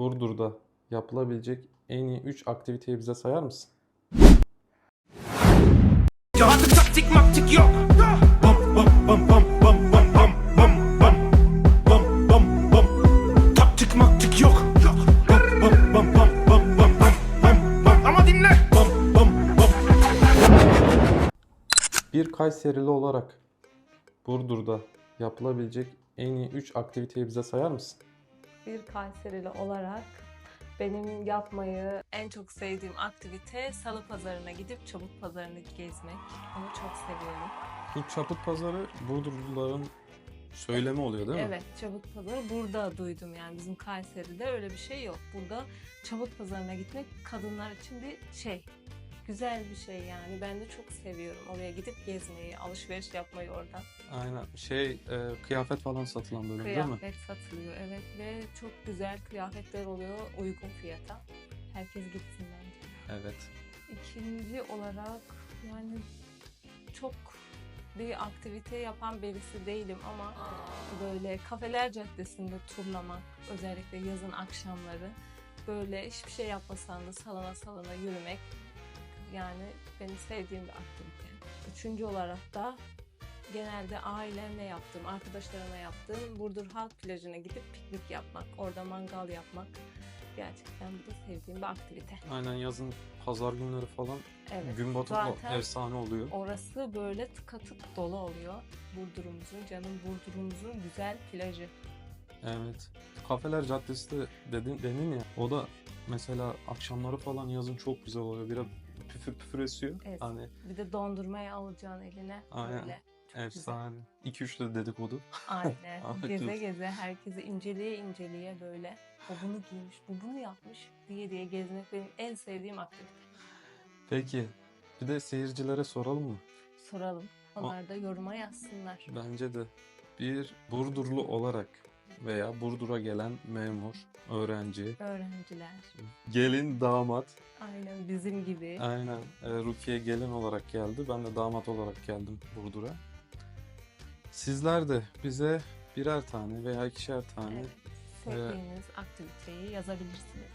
Burdur'da yapılabilecek en iyi 3 aktiviteyi bize sayar mısın? Artık taktik maktik yok Bam bam bam bam bam bam bam bam bam Bam bam bam Taktik maktik yok Bam bam bam bam bam bam bam bam bam Ama dinle Bam bam bam Bir Kayserili olarak Burdur'da yapılabilecek en iyi 3 aktiviteyi bize sayar mısın? Bir Kayserili olarak benim yapmayı en çok sevdiğim aktivite salı pazarına gidip çabuk pazarını gezmek. Onu çok seviyorum. Bu çaput pazarı Burdurluların söylemi oluyor değil mi? Evet, çabuk pazarı burada duydum yani bizim Kayseri'de öyle bir şey yok. Burada çabuk pazarına gitmek kadınlar için bir şey. Güzel bir şey yani. Ben de çok seviyorum oraya gidip gezmeyi, alışveriş yapmayı oradan. Aynen. Şey e, kıyafet falan satılan bölüm değil mi? Kıyafet satılıyor evet ve çok güzel kıyafetler oluyor uygun fiyata. Herkes gitsin bence. Evet. İkinci olarak yani çok bir aktivite yapan birisi değilim ama böyle kafeler caddesinde turlamak özellikle yazın akşamları böyle hiçbir şey yapmasan da salona salona yürümek yani benim sevdiğim bir aktivite. Üçüncü olarak da genelde ailemle yaptığım, arkadaşlarımla yaptığım Burdur Halk Plajı'na gidip piknik yapmak, orada mangal yapmak gerçekten bu da sevdiğim bir aktivite. Aynen yazın pazar günleri falan Evet. gün batımı efsane oluyor. Orası böyle tıkatık dolu oluyor. Burdur'umuzun, canım Burdur'umuzun güzel plajı. Evet. Kafeler Caddesi de dedin, denin ya. O da mesela akşamları falan yazın çok güzel oluyor. Biraz püfür püfür esiyor. Evet. Hani Bir de dondurmayı alacaksın eline. Aynen. Böyle. Çok efsane. 2-3 de dedikodu. Aynen. Geze geze herkesi inceleye inceleye böyle. O bunu giymiş, bu bunu yapmış diye diye gezmek benim en sevdiğim aktivite. Peki. Bir de seyircilere soralım mı? Soralım. Onlar da yoruma yazsınlar. Bence de bir Burdurlu olarak veya Burdur'a gelen memur, öğrenci, Öğrenciler. gelin, damat. Aynen bizim gibi. Aynen. E, Rukiye gelin olarak geldi. Ben de damat olarak geldim Burdur'a. Sizler de bize birer tane veya ikişer tane Evet. Sevdiğiniz aktiviteyi yazabilirsiniz.